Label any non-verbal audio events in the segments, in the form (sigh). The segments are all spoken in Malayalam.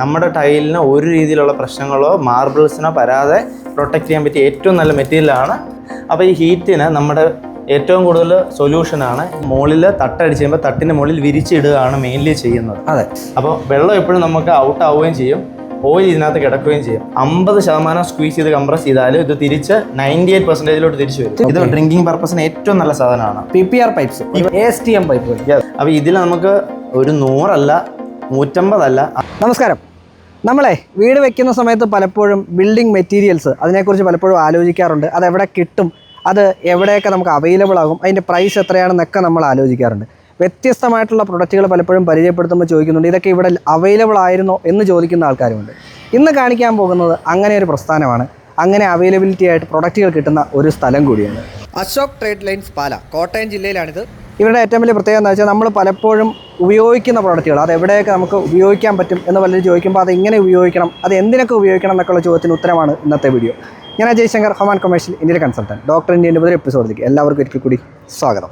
നമ്മുടെ ടൈലിന് ഒരു രീതിയിലുള്ള പ്രശ്നങ്ങളോ മാർബിൾസിനോ വരാതെ പ്രൊട്ടക്ട് ചെയ്യാൻ പറ്റിയ ഏറ്റവും നല്ല മെറ്റീരിയലാണ് അപ്പോൾ ഈ ഹീറ്റിന് നമ്മുടെ ഏറ്റവും കൂടുതൽ സൊല്യൂഷനാണ് മുകളിൽ തട്ടടിച്ച് കഴിയുമ്പോൾ തട്ടിന്റെ മുകളിൽ വിരിച്ചിടുകയാണ് മെയിൻലി ചെയ്യുന്നത്. അതെ. അപ്പോൾ വെള്ളം എപ്പോഴും നമുക്ക് ഔട്ട് ആവുകയും ചെയ്യും. ഓയിൽ ഇതിനകത്ത് കിടക്കുകയും ചെയ്യും. അമ്പത് ശതമാനം സ്ക്വീസ് ചെയ്ത് കംപ്രസ് ചെയ്താലും ഇത് തിരിച്ച് നയന്റി എയ്റ്റ് പെർസെന്റേജിലോട്ട് തിരിച്ചു വരും. ഇത് ഡ്രിങ്കിങ് പർപ്പസിന് ഏറ്റവും നല്ല സാധനമാണ്. P P R pipes S T M pipe അപ്പോൾ ഇതിൽ നമുക്ക് ഒരു നൂറല്ല നൂറ്റമ്പതല്ല നമസ്കാരം. നമ്മളെ വീട് വെക്കുന്ന സമയത്ത് പലപ്പോഴും ബിൽഡിംഗ് മെറ്റീരിയൽസ് അതിനെക്കുറിച്ച് പലപ്പോഴും ആലോചിക്കാറുണ്ട്. അത് എവിടെ കിട്ടും? അത് എവിടെയൊക്കെ നമുക്ക് അവൈലബിൾ ആകും? അതിന്റെ പ്രൈസ് എത്രയാണെന്നൊക്കെ നമ്മൾ ആലോചിക്കാറുണ്ട്. വ്യത്യസ്തമായിട്ടുള്ള പ്രൊഡക്റ്റുകൾ പലപ്പോഴും പരിചയപ്പെടുത്തുമ്പോൾ ചോദിക്കുന്നുണ്ട് ഇതൊക്കെ ഇവിടെ അവൈലബിൾ ആയിരുന്നോ? എന്ന് ചോദിക്കുന്ന ആൾക്കാരുമുണ്ട്. ഇന്ന് കാണിക്കാൻ പോകുന്നത് അങ്ങനെ ഒരു പ്രസ്ഥാനമാണ്. അങ്ങനെ അവൈലബിലിറ്റി ആയിട്ട് പ്രൊഡക്റ്റുകൾ കിട്ടുന്ന ഒരു സ്ഥലം കൂടിയാണ് അശോക് ട്രേഡ് ലൈൻസ് പാല കോട്ടയം ജില്ലയിലാണിത്. ഇവരുടെ ഏറ്റവും വലിയ പ്രത്യേകത എന്താ വെച്ചാൽ നമ്മൾ പലപ്പോഴും ഉപയോഗിക്കുന്ന പ്രോഡക്റ്റുകൾ അത് എവിടെയൊക്കെ നമുക്ക് ഉപയോഗിക്കാൻ പറ്റും എന്ന് പലരും ചോദിക്കുമ്പോൾ അത് എങ്ങനെ ഉപയോഗിക്കണം അത് എന്തിനൊക്കെ ഉപയോഗിക്കണം എന്നൊക്കെയുള്ള ചോദ്യത്തിന് ഉത്തരമാണ് ഇന്നത്തെ വീഡിയോ ഞാൻ ജയ്ശങ്കർ ഹമാൻ കൊമേഴ്ഷ്യൽ ഇന്ത്യൻ കൺസൾട്ടന്റ് ഡോക്ടർ ഇന്ത്യന്റെ പുതിയ എപ്പിസോഡിലേക്ക് എല്ലാവർക്കും ഒരിക്കൽ കൂടി സ്വാഗതം.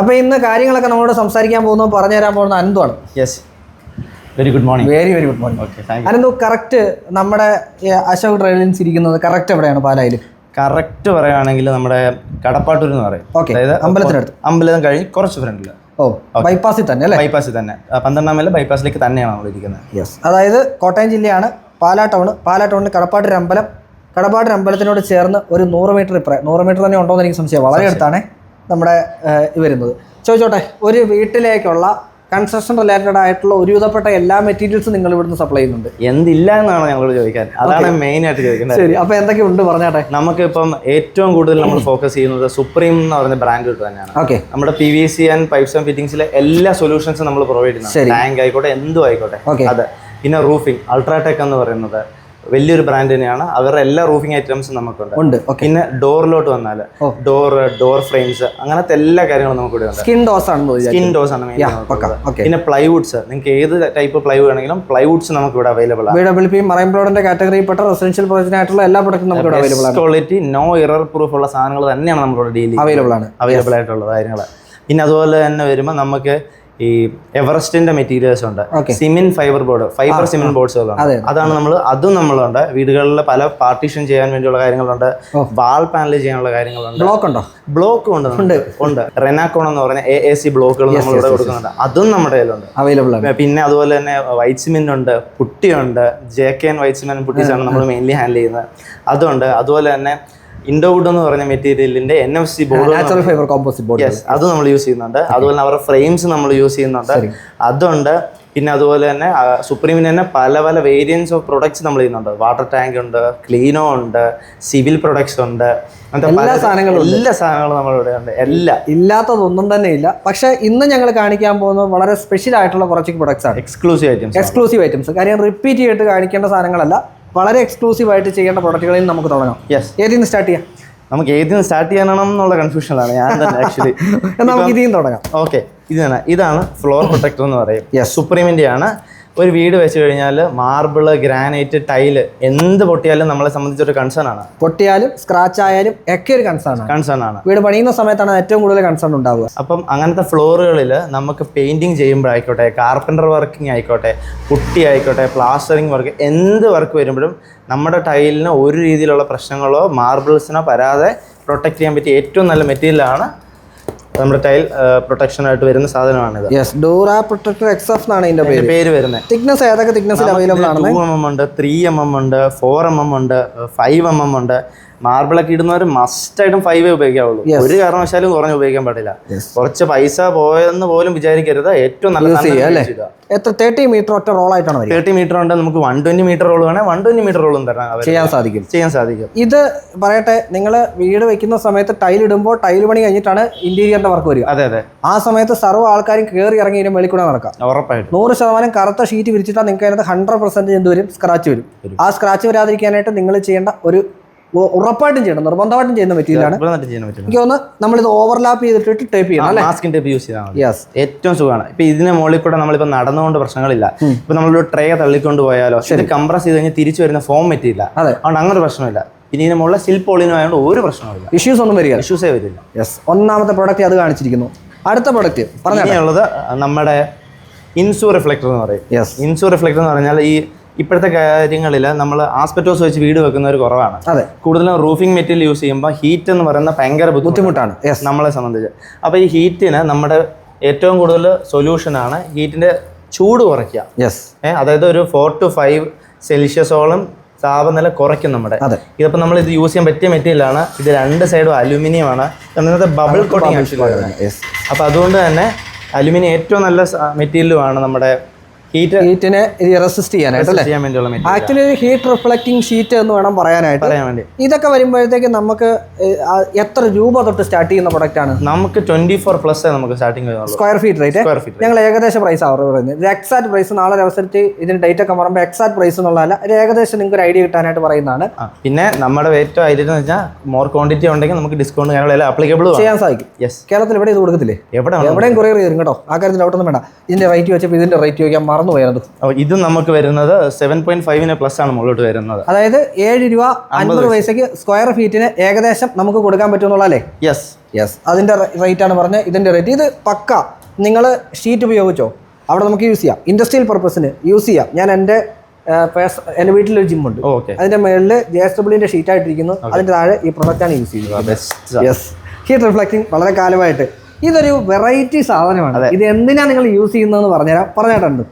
അപ്പോൾ ഇന്ന് കാര്യങ്ങളൊക്കെ നമ്മളോട് സംസാരിക്കാൻ പോകുന്നത് പറഞ്ഞു തരാൻ പോകുന്ന അനന്തുമാണ് yes very good morning very very good morning Ananthu correct നമ്മുടെ അശോക് ട്രേഡിൽസ് ഇരിക്കുന്നത് കറക്റ്റ് എവിടെയാണ് പാലായിൽ? കറക്റ്റ് പറയുകയാണെങ്കിൽ നമ്മുടെ കടപ്പാട്ടൂർ എന്ന് പറയും. ഓക്കെ അതായത് അമ്പലത്തിനടുത്ത്. അമ്പലം കഴിഞ്ഞ് കുറച്ച് ഫ്രണ്ടിൽ ഓ ബൈപ്പാസിൽ തന്നെ അല്ലേ? ബൈപ്പാസിൽ തന്നെ. പന്ത്രണ്ടാം മൈൽ ബൈപ്പാസിലേക്ക് തന്നെയാണ് നമ്മൾ ഇരിക്കുന്നത്. യെസ് അതായത് കോട്ടയം ജില്ലയാണ് പാലാ ടൗൺ പാലാ ടൗണിൽ കടപ്പാട്ടൂർ അമ്പലം. കടപ്പാട്ടൂർ അമ്പലത്തിനോട് ചേർന്ന് ഒരു നൂറ് മീറ്റർ ഇപ്പറേ നൂറ് മീറ്റർ തന്നെ ഉണ്ടോ എന്ന് എനിക്ക് സംശയം വളരെ അടുത്താണ് നമ്മുടെ വരുന്നത്. ചോദിച്ചോട്ടെ ഒരു വീട്ടിലേക്കുള്ള കൺസ്ട്രക്ഷൻ റിലേറ്റഡ് ആയിട്ടുള്ള ഒരുവിധപ്പെട്ട എല്ലാ മെറ്റീരിയൽസും നിങ്ങൾ ഇവിടുന്ന് സപ്ലൈ ചെയ്യുന്നുണ്ട്. എന്തില്ല എന്നാണ് ഞങ്ങളോട് ചോദിക്കാൻ. അതാണ് മെയിൻ ആയിട്ട് ചോദിക്കുന്നത് ശരി അപ്പോൾ എന്തൊക്കെ ഉണ്ട്? പറഞ്ഞാട്ടെ. നമുക്കിപ്പം ഏറ്റവും കൂടുതൽ നമ്മൾ ഫോക്കസ് ചെയ്യുന്നത് സുപ്രീം എന്ന് പറയുന്ന ബ്രാൻഡ് തന്നെയാണ്. ഓക്കെ നമ്മുടെ P V C and pipes and ഫിറ്റിംഗ്സിലെ എല്ലാ സൊല്യൂഷൻസും നമ്മൾ പ്രൊവൈഡ് ചെയ്യുന്നത് ടാങ്ക് ആയിക്കോട്ടെ എന്തും ആയിക്കോട്ടെ. അതെ. പിന്നെ റൂഫിംഗ് അൾട്രാടെക് എന്ന് പറയുന്നത്. വലിയൊരു ബ്രാൻഡ് തന്നെയാണ്. അവരുടെ എല്ലാ റൂഫിംഗ് ഐറ്റംസും നമുക്കുണ്ട്. ഉണ്ട്. പിന്നെ ഡോറിലോട്ട് വന്നാൽ ഡോർ ഡോർ ഫ്രെയിംസ് അങ്ങനത്തെ എല്ലാ കാര്യങ്ങളും നമുക്ക് ഇവിടെ സ്കിൻ ഡോസ് ആണ് സ്കിൻ ഡോസ് ആണ്. പിന്നെ പ്ലൈവുഡ്സ് നിങ്ങൾക്ക് ഏത് ടൈപ്പ് പ്ലൈവുഡ് വേണമെങ്കിലും പ്ലൈവുഡ്സ് നമുക്ക് ഇവിടെ അവൈലബിൾ ആണ് ബി ഡബ്ല്യു പി മറൈൻ പ്ലോഡിന്റെ കാറ്റഗറിയിൽപ്പെട്ട റെസിഡൻഷ്യൽ പ്രോജക്റ്റിനായിട്ടുള്ള എല്ലാ പ്രൊഡക്റ്റും നമുക്ക് ഇവിടെ അവൈലബിൾ ആണ്. ക്വാളിറ്റി നോ ഇറർ പ്രൂഫ് ഉള്ള സാധനങ്ങൾ തന്നെയാണ് നമ്മുടെ ഡീൽ അവൈലബിൾ ആണ്. അവൈലബിൾ ആയിട്ടുള്ള കാര്യങ്ങൾ പിന്നെ അതുപോലെ തന്നെ വരുമ്പോൾ നമുക്ക് ഈ എവറസ്റ്റിന്റെ മെറ്റീരിയൽസ് ഉണ്ട്. Cement fibre board fibre cement ബോർഡ്സുകളുണ്ട് അതെ. അതാണ് നമ്മൾ അതും നമ്മളുണ്ട്. വീടുകളിലെ പല പാർട്ടീഷൻ ചെയ്യാൻ വേണ്ടിയുള്ള കാര്യങ്ങളുണ്ട്. വാൾ പാനൽ ചെയ്യാനുള്ള കാര്യങ്ങളുണ്ട്. ബ്ലോക്ക് ഉണ്ടോ? ബ്ലോക്ക് ഉണ്ട് ഉണ്ട്. റെനാക്കോൺ എന്ന് പറഞ്ഞ എ എ സി ബ്ലോക്കുകൾ നമ്മൾ ഇവിടെ കൊടുക്കുന്നുണ്ട്. അതും നമ്മുടെ കയ്യിലുണ്ട്. അവൈലബിൾ പിന്നെ അതുപോലെ തന്നെ വൈറ്റ് സിമെന്റ് ഉണ്ട് പുട്ടിയുണ്ട് J K N white cement putties ആണ് നമ്മൾ മെയിൻലി ഹാൻഡിൽ ചെയ്യുന്നത്. അതുണ്ട്. അതുപോലെ തന്നെ ഇൻഡോവുഡ് എന്ന് പറഞ്ഞ മെറ്റീരിയലിന്റെ N F C board natural fibre composite board അത് നമ്മൾ യൂസ് ചെയ്യുന്നുണ്ട്. അതുപോലെ അവരുടെ ഫ്രെയിംസ് നമ്മൾ യൂസ് ചെയ്യുന്നുണ്ട്. അതുണ്ട്. പിന്നെ അതുപോലെ തന്നെ സുപ്രീമിന് തന്നെ പല പല വേരിയൻസ് ഓഫ് പ്രൊഡക്ട്സ് നമ്മൾ ചെയ്യുന്നുണ്ട്. വാട്ടർ ടാങ്ക് ഉണ്ട് ക്ലീനോ ഉണ്ട് സിവിൽ പ്രൊഡക്ട്സ് ഉണ്ട്. എല്ലാ സാധനങ്ങളും എല്ലാ സാധനങ്ങളും നമ്മളിവിടെ ഉണ്ട്. എല്ലാം. ഇല്ലാത്തതൊന്നും തന്നെ ഇല്ല. പക്ഷെ ഇന്ന് ഞങ്ങൾ കാണിക്കാൻ പോകുന്നത് വളരെ സ്പെഷ്യൽ ആയിട്ടുള്ള കുറച്ച് പ്രൊഡക്ട്സ് ആണ്. എക്സ്ക്ലൂസീവ് ഐറ്റംസ് എക്സ്ക്ലൂസീവ് ഐറ്റംസ് കാര്യം റിപ്പീറ്റ് ചെയ്തിട്ട് കാണിക്കേണ്ട സാധനങ്ങളല്ല. വളരെ എക്സ്ക്ലൂസീവ് ആയിട്ട് ചെയ്യേണ്ട പ്രൊഡക്റ്റുകളിൽ നിന്ന് നമുക്ക് തുടങ്ങാം. യെസ് ഏതിൽ നിന്ന് സ്റ്റാർട്ട് ചെയ്യാം? നമുക്ക് ഏതിന് സ്റ്റാർട്ട് ചെയ്യണം എന്നുള്ള കൺഫ്യൂഷനാണ് ഞാൻ തന്നെ ആക്ച്വലി (laughs) നമുക്ക് ഇതിൽ നിന്ന് തുടങ്ങാം. ഓക്കെ ഇത് തന്നെ. ഇതാണ് ഫ്ലോർ പ്രൊട്ടക്ടർ എന്ന് പറയും. യെസ് സുപ്രീമിന്റെ ആണ്. ഒരു വീട് വെച്ച് കഴിഞ്ഞാൽ മാർബിൾ ഗ്രാനൈറ്റ് ടൈൽ എന്ത് പൊട്ടിയാലും നമ്മളെ സംബന്ധിച്ചൊരു കൺസേൺ ആണ്. പൊട്ടിയാലും സ്ക്രാച്ച് ആയാലും ഒക്കെ ഒരു കൺസേൺ ആണ്. കൺസേൺ ആണ്. വീട് പണിയുന്ന സമയത്താണ് ഏറ്റവും കൂടുതൽ കൺസേൺ ഉണ്ടാവുക. അപ്പം അങ്ങനത്തെ ഫ്ലോറുകളിൽ നമുക്ക് പെയിന്റിങ് ചെയ്യുമ്പോഴായിക്കോട്ടെ കാർപ്പന്റർ വർക്കിംഗ് ആയിക്കോട്ടെ പുട്ടി ആയിക്കോട്ടെ പ്ലാസ്റ്ററിങ് വർക്ക് എന്ത് വർക്ക് വരുമ്പോഴും നമ്മുടെ ടൈലിന് ഒരു രീതിയിലുള്ള പ്രശ്നങ്ങളോ മാർബിൾസിനോ വരാതെ പ്രൊട്ടക്ട് ചെയ്യാൻ പറ്റിയ ഏറ്റവും നല്ല മെറ്റീരിയലാണ് നമ്മുടെ ടൈൽ പ്രൊട്ടക്ഷനായിട്ട് വരുന്ന സാധനമാണിത്. യെസ് ഡോറ പ്രൊട്ടക്ടർ എക്സ്എഫ് എന്നാണ് ഇതിന്റെ പേര്. പേര് വരുന്നത്. തിക്നെസ് ഏതൊക്കെ തിക്നെസ്സിൽ അവൈലബിൾ ആണ്? ടു എം എം ഉണ്ട് ത്രീ എം എം ഉണ്ട് ഫോർ എം എം ഉണ്ട് ഫൈവ് എം എം ഉണ്ട്. മാർബിളൊക്കെ ഇടുന്നവർ മസ്റ്റ് ആയിട്ടും ഫൈവേ ഉപയോഗിക്കാവുള്ളൂ. ഒരു കാരണവശാലും കുറഞ്ഞ് ഉപയോഗിക്കാൻ പാടില്ല. കുറച്ച് പൈസ പോയെന്ന് പോലും വിചാരിക്കരുത്. ഏറ്റവും നല്ല? എത്ര തേർട്ടി മീറ്റർ ഒറ്റ റോൾ ആയിട്ടാണ് തേർട്ടി മീറ്റർ ഉണ്ട്. നമുക്ക് വൺ ട്വന്റി മീറ്റർ റോൾ വേണേൽ വൺ ട്വന്റി മീറ്റർ റോളും അവർ ചെയ്യാൻ സാധിക്കും. ചെയ്യാൻ സാധിക്കും. ഇത് പറയട്ടെ നിങ്ങൾ വീട് വെക്കുന്ന സമയത്ത് ടൈൽ ഇടുമ്പോൾ ടൈൽ പണി കഴിഞ്ഞിട്ടാണ് ഇന്റീരിയറിന്റെ വർക്ക് വരിക. അതെ അതെ. ആ സമയത്ത് സർവ ആൾക്കാരും കയറി ഇറങ്ങി വെളിക്കൂടെ നടക്കാം. ഉറപ്പായിട്ടും. നൂറ് ശതമാനം കറുത്ത ഷീറ്റ് വിരിച്ചിട്ടാൽ നിങ്ങൾക്ക് അതിനകത്ത് ഹൺഡ്രഡ് പെർസെന്റ് എന്ത് വരും? സ്ക്രാച്ച് വരും. ആ സ്ക്രാച്ച് വരാതിരിക്കാനായിട്ട് നിങ്ങൾ ചെയ്യേണ്ട ഒരു ഉറപ്പായിട്ടും ചെയ്യണം നിർബന്ധമായിട്ടും ചെയ്യുന്ന മെറ്റീരിയലാണ്. എനിക്ക് തോന്നുന്നു നമ്മളിത് ഓവർലാപ്പ് ചെയ്തിട്ട് ടേപ്പ് ചെയ്യണം അല്ലേ? മാസ്കിൻ ടേപ്പ് യൂസ് ചെയ്താൽ മതി. യെസ് ഏറ്റവും സുഖമാണ്. ഇപ്പൊ ഇതിന് മുകളിൽ കൂടെ നമ്മളിപ്പോ നടന്നുകൊണ്ട് പ്രശ്നങ്ങളില്ല. ഇപ്പൊ നമ്മളൊരു ട്രേ തള്ളിക്കൊണ്ട് പോയാലോ ഇത് കംപ്രസ് ചെയ്ത് കഴിഞ്ഞാൽ തിരിച്ചു വരുന്ന ഫോം അതെ. അതുകൊണ്ട് അങ്ങനെ ഒരു പ്രശ്നമില്ല. പിന്നെ ഇതിന് മുകളിൽ സിൽ പോളിനും ആയതുകൊണ്ട് ഒരു പ്രശ്നമില്ല ഇഷ്യൂസ് ഒന്നും വരിക ഇഷ്യൂസേ വരില്ല. യെസ് ഒന്നാമത്തെ പ്രോഡക്റ്റ് അത് കാണിച്ചിരിക്കുന്നു. അടുത്ത പ്രോഡക്റ്റ് പറഞ്ഞുള്ളത് നമ്മുടെ ഇൻസു റിഫ്ലക്ടർ എന്ന് പറയും. യെസ് ഇൻസു റിഫ്ലക്ടർ എന്ന് പറഞ്ഞാൽ ഈ ഇപ്പോഴത്തെ കാര്യങ്ങളിൽ നമ്മൾ ആസ്പെറ്റോസ് വെച്ച് വീട് വെക്കുന്നവർ കുറവാണ്. അതെ. കൂടുതലും റൂഫിംഗ് മെറ്റീരിയൽ യൂസ് ചെയ്യുമ്പോൾ ഹീറ്റ് എന്ന് പറയുന്ന ഭയങ്കര ബുദ്ധിമുട്ടാണ്. നമ്മളെ സംബന്ധിച്ച്. അപ്പോൾ ഈ ഹീറ്റിന് നമ്മുടെ ഏറ്റവും കൂടുതൽ സൊല്യൂഷനാണ് ഹീറ്റിന്റെ ചൂട് കുറയ്ക്കുക. യെസ് അതായത് ഒരു ഫോർ ടു ഫൈവ് സെൽഷ്യസോളം താപനില കുറയ്ക്കും നമ്മുടെ. അതെ. ഇതിപ്പോൾ നമ്മൾ ഇത് യൂസ് ചെയ്യാൻ പറ്റിയ മെറ്റീരിയലാണ് ഇത് രണ്ട് സൈഡും അലുമിനിയം ആണ്. ഇന്നത്തെ ബബിൾ കോട്ടിങ് ആക്ച്വലി അപ്പോൾ അതുകൊണ്ട് തന്നെ അലുമിനിയം ഏറ്റവും നല്ല മെറ്റീരിയലുമാണ് നമ്മുടെ ഹീറ്റിനെ റെസിസ്റ്റ് ചെയ്യാനായിട്ട് ആക്ച്വലി ഒരു ഹീറ്റ് റിഫ്ലക്റ്റിംഗ് ഷീറ്റ് എന്ന് വേണം പറയാനായിട്ട്. പറയാൻ വേണ്ടി. ഇതൊക്കെ വരുമ്പോഴത്തേക്ക് നമുക്ക് എത്ര രൂപ തൊട്ട് സ്റ്റാർട്ട് ചെയ്യുന്ന പ്രൊഡക്റ്റ് ആണ്? നമുക്ക് ട്വന്റി ഫോർ പ്ലസ് നമുക്ക് സ്റ്റാർട്ടിങ് വരുന്നുള്ളൂ. സ്ക്വയർ ഫീറ്റ് റേറ്റ് ഞങ്ങൾ ഏകദേശം പ്രൈസ് അവർ പറയുന്നത്. എക്സാക്ട് പ്രൈസ് നാളെ അവസരത്തിൽ ഇതിന് ഡേറ്റ് ഒക്കെ പറയുമ്പോൾ എക്സാക്ട് പ്രൈസ് എന്നുള്ളതല്ല ഒരു ഏകദേശം നിങ്ങൾക്ക് ഒരു ഐഡിയ കിട്ടാനായിട്ട് പറയുന്നതാണ്. പിന്നെ നമ്മുടെ ഏറ്റവും ഐഡിയ എന്ന് വെച്ചാൽ മോർ ക്വാണ്ടിറ്റി ഉണ്ടെങ്കിൽ നമുക്ക് ഡിസ്കൗണ്ട് കാര്യങ്ങളെല്ലാം അപ്ലിക്കബിൾ ചെയ്യാൻ സാധിക്കും. യെസ് കേരളത്തിൽ എവിടെ ഇത് കൊടുക്കത്തില്ലേ? എവിടെ എവിടെയും കൊറിയർ ചെയ്യും കേട്ടോ. ആ കാര്യത്തിൽ ഡൗട്ടൊന്നും വേണ്ട. ഇതിന്റെ റേറ്റ് വെച്ചപ്പോൾ ഇതിന്റെ റേറ്റ് ചോദിക്കാൻ മറന്നു പോയത് ഇത് നമുക്ക് വരുന്നത് സെവൻ പോയിന്റ് ഫൈവിന് പ്ലസ് ആണ് മുകളിലോട്ട് വരുന്നത്. അതായത് ഏഴ് രൂപ അൻപത് പൈസയ്ക്ക് സ്ക്വയർ ഫീറ്റിന് ഏകദേശം നമുക്ക് കൊടുക്കാൻ പറ്റുമെന്നുള്ളതല്ലേ യെസ് യെസ് അതിന്റെ റേറ്റ് ആണ് പറഞ്ഞത്. ഇതിന്റെ റേറ്റ് ഇത് പക്ക. നിങ്ങൾ ഷീറ്റ് ഉപയോഗിച്ചോ? അവിടെ നമുക്ക് യൂസ് ചെയ്യാം. ഇൻഡസ്ട്രിയൽ പർപ്പസിന് യൂസ് ചെയ്യാം. ഞാൻ എന്റെ എന്റെ എന്റെ വീട്ടിലൊരു ജിമ്മുണ്ട് ഉണ്ട്. അതിന്റെ മേളിൽ ജെ എസ് ഡബ്ല്യൂന്റെ ഷീറ്റ് ആയിട്ടിരിക്കുന്നു. അതിന്റെ താഴെ ഈ പ്രൊഡക്റ്റ് ആണ് യൂസ് ചെയ്യുന്നത്. യെസ് ഹീറ്റ് റിഫ്ലക്റ്റിംഗ് വളരെ കാലമായിട്ട്. ഇതൊരു വെറൈറ്റി സാധനമാണ്. ഇത് എന്തിനാണ് നിങ്ങൾ യൂസ് ചെയ്യുന്നതെന്ന് പറഞ്ഞുതരാം. പറഞ്ഞിട്ടുണ്ട്.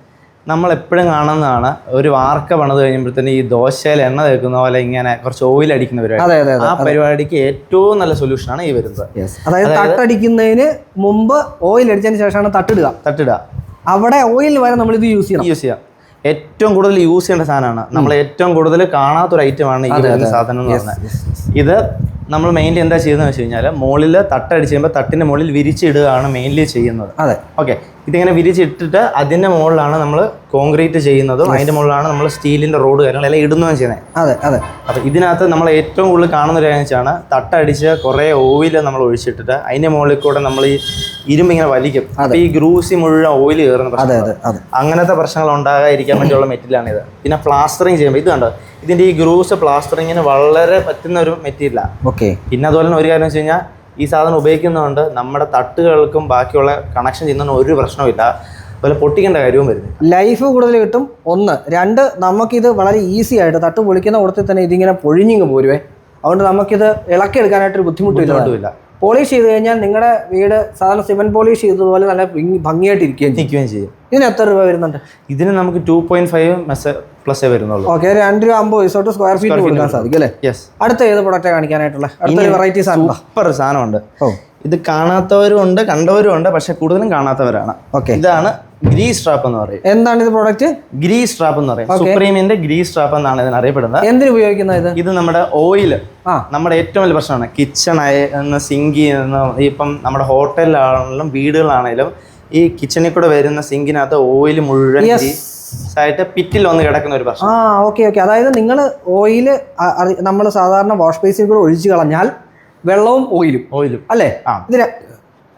നമ്മൾ എപ്പോഴും കാണുന്നതാണ് ഒരു വാർക്ക പണിത് കഴിയുമ്പോഴത്തേന് ഈ ദോശയിൽ എണ്ണ തേക്കുന്ന പോലെ ഇങ്ങനെ കുറച്ച് ഓയിൽ അടിക്കുന്ന പരിപാടി. ആ പരിപാടിക്ക് ഏറ്റവും നല്ല സൊല്യൂഷനാണ് ഈ വരുന്നത്. അതായത് തട്ടടിക്കുന്നതിന് മുമ്പ് ഓയിൽ അടിച്ചതിന് ശേഷമാണ് തട്ടിടുക. തട്ടിടുക. അവിടെ ഓയിൽ വരെ നമ്മൾ ഇത് യൂസ് ചെയ്യണം. യൂസ് ചെയ്യാം. ഏറ്റവും കൂടുതൽ യൂസ് ചെയ്യേണ്ട സാധനമാണ്. നമ്മൾ ഏറ്റവും കൂടുതൽ കാണാത്തൊരു ഐറ്റമാണ് ഈ വരുന്ന സാധനം എന്ന് പറഞ്ഞാൽ. ഇത് നമ്മൾ മെയിൻലി എന്താ ചെയ്യുന്നത് വെച്ച് കഴിഞ്ഞാൽ മുകളിൽ തട്ടടിച്ച് കഴിയുമ്പോൾ തട്ടിന്റെ മുകളിൽ വിരിച്ചിടുകയാണ് മെയിൻലി ചെയ്യുന്നത്. അതെ. ഓക്കെ ഇതിങ്ങനെ വിരിച്ചിട്ടിട്ട് അതിന്റെ മുകളിലാണ് നമ്മൾ കോൺക്രീറ്റ് ചെയ്യുന്നതും അതിന്റെ മുകളിലാണ് നമ്മൾ സ്റ്റീലിന്റെ റോഡ് കാര്യങ്ങളെല്ലാം ഇടുന്നതും ചെയ്യുന്നത് അതെ അതെ. അപ്പോൾ ഇതിനകത്ത് നമ്മൾ ഏറ്റവും കൂടുതൽ കാണുന്ന ഒരു കാര്യം വെച്ചാണ് തട്ടടിച്ച് കുറേ ഓയിൽ നമ്മൾ ഒഴിച്ചിട്ടിട്ട് അതിന്റെ മുകളിൽ കൂടെ നമ്മൾ ഈ ഇരുമ്പ് ഇങ്ങനെ വലിക്കും. അപ്പോൾ ഈ ഗ്രൂസി മുഴുവൻ ഓയിൽ കയറുന്ന അതെ അതെ അങ്ങനത്തെ പ്രശ്നങ്ങൾ ഉണ്ടാകാതിരിക്കാൻ വേണ്ടിയുള്ള മെറ്റീരിയലാണ് ഇത്. പിന്നെ പ്ലാസ്റ്ററിങ് ചെയ്യുമ്പോൾ ഇത് കണ്ടോ? ഇതിന്റെ ഈ ഗ്രൂസ് പ്ലാസ്റ്ററിങ്ങിന് വളരെ പറ്റുന്ന ഒരു മെറ്റീരിയലാണ് ഓക്കെ പിന്നെ അതുപോലെ തന്നെ ഒരു കാര്യം വെച്ച് കഴിഞ്ഞാൽ ഈ സാധനം ഉപയോഗിക്കുന്നതുകൊണ്ട് നമ്മുടെ തട്ടുകൾക്കും ബാക്കിയുള്ള കണക്ഷൻ ചെയ്യുന്ന ഒരു പ്രശ്നമില്ല അതുപോലെ പൊട്ടിക്കേണ്ട കാര്യവും വരുന്നു ലൈഫ് കൂടുതൽ കിട്ടും. ഒന്ന്. രണ്ട് നമുക്കിത് വളരെ ഈസി ആയിട്ട് തട്ട് പൊളിക്കുന്ന കൂടത്തിൽ തന്നെ ഇതിങ്ങനെ പൊഴിഞ്ഞിങ്ങ് പോരുവേ. അതുകൊണ്ട് നമുക്കിത് ഇളക്കിയെടുക്കാനായിട്ടൊരു ബുദ്ധിമുട്ടില്ല പോളിഷ് ചെയ്ത് കഴിഞ്ഞാൽ നിങ്ങളുടെ വീട് സാധാരണ സിമെന്റ് പോളിഷ് ചെയ്തതുപോലെ നല്ല ഭംഗി- ഭംഗിയായിട്ട് ഇരിക്കുകയും ചെയ്യും. ചെയ്യും ഇതിന് എത്ര രൂപ വരുന്നുണ്ട്? ഇതിന് നമുക്ക് ടു പോയിന്റ് ഫൈവ് പ്ലസേ വരുന്നുള്ളൂ. ഓക്കെ രണ്ട് രൂപ അമ്പത് റിസോർട്ട് സ്ക്വയർ ഫീറ്റ് കൊടുക്കാൻ സാധിക്കും അല്ലേ? യെസ് അടുത്ത ഏത് പ്രൊഡക്റ്റ് കാണിക്കാനായിട്ടുള്ള? അടുത്ത വെറൈറ്റി സാധനം സൂപ്പർ സാധനമുണ്ട്. ഇത് കാണാത്തവരും ഉണ്ട് കണ്ടവരും ഉണ്ട് പക്ഷെ കൂടുതലും കാണാത്തവരാണ്. ഓക്കെ. ഇതാണ് ഗ്രീ സ്ട്രാപ്പ് എന്ന് പറയും. എന്താണ് ഇത് പ്രോഡക്റ്റ് ഗ്രീ സ്ട്രാപ്പ് എന്ന് പറയും. സുപ്രീമിന്റെ ഗ്രീ സ്ട്രാപ്പ് എന്നാണ് ഇതിന് അറിയപ്പെടുന്നത്. എന്തിനു ഉപയോഗിക്കുന്ന ഇത്? ഇത് നമ്മുടെ ഓയിൽ നമ്മുടെ ഏറ്റവും വലിയ പ്രശ്നമാണ്. കിച്ചൺ ആയിരുന്ന സിങ്കി ഇപ്പം നമ്മുടെ ഹോട്ടലിലാണെങ്കിലും വീടുകളാണെങ്കിലും ഈ കിച്ചണിൽ കൂടെ വരുന്ന സിങ്കിനകത്ത് ഓയിൽ മുഴുവൻ ആയിട്ട് പിറ്റിൽ വന്ന് കിടക്കുന്ന ഒരു പ്രശ്നം. ആ ഓക്കെ ഓക്കെ അതായത് നിങ്ങൾ ഓയിൽ നമ്മൾ സാധാരണ വാഷ് ബേസിൽ കൂടെ ഒഴിച്ചു കളഞ്ഞാൽ വെള്ളവും ഓയിലും. ഓയിലും. അല്ലേ. ഇതിന്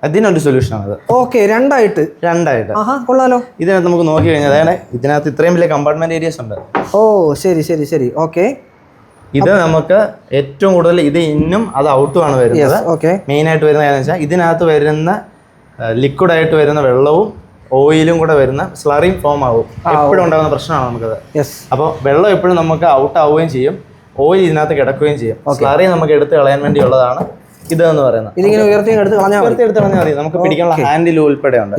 അതിനൊരു സൊല്യൂഷനാണ് അത്. ഓക്കെ രണ്ടായിട്ട്? രണ്ടായിട്ട്. ആഹാ കൊള്ളാലോ. ഇതിനകത്ത് നമുക്ക് നോക്കി കഴിഞ്ഞാൽ അതാണ് ഇതിനകത്ത് ഇത്രയും വലിയ കമ്പാർട്ട്മെന്റ് ഏരിയസ് ഉണ്ട്. ഓ ശരി ശരി ശരി. ഓക്കെ ഇത് നമുക്ക് ഏറ്റവും കൂടുതൽ ഇത് ഇന്നും അത് ഔട്ടും ആണ് വരുന്നത്. ഓക്കെ മെയിൻ ആയിട്ട് വരുന്ന കാര്യം വെച്ചാൽ ഇതിനകത്ത് വരുന്ന ലിക്വിഡ് ആയിട്ട് വരുന്ന വെള്ളവും ഓയിലും കൂടെ വരുന്ന സ്ലറിങ് ഫോം ആവും. എപ്പോഴും ഉണ്ടാകുന്ന പ്രശ്നമാണ് നമുക്കത്. അപ്പോൾ വെള്ളം എപ്പോഴും നമുക്ക് ഔട്ട് ആവുകയും ചെയ്യും. ഓയിൽ ഇതിനകത്ത് കിടക്കുകയും ചെയ്യും. സ്ലറി നമുക്ക് എടുത്ത് കളയാൻ വേണ്ടിയുള്ളതാണ്. ഇത് എന്ന് പറയുന്നത്. ഇതിങ്ങനെ ഉയർത്തി എടുത്ത് കളഞ്ഞാൽ വെറുതെ എടുത്ത് കളഞ്ഞാൽ മതി. നമുക്ക് പിടിക്കാനുള്ള ഹാൻഡിൽ ഉൾപ്പെടെ ഉണ്ട്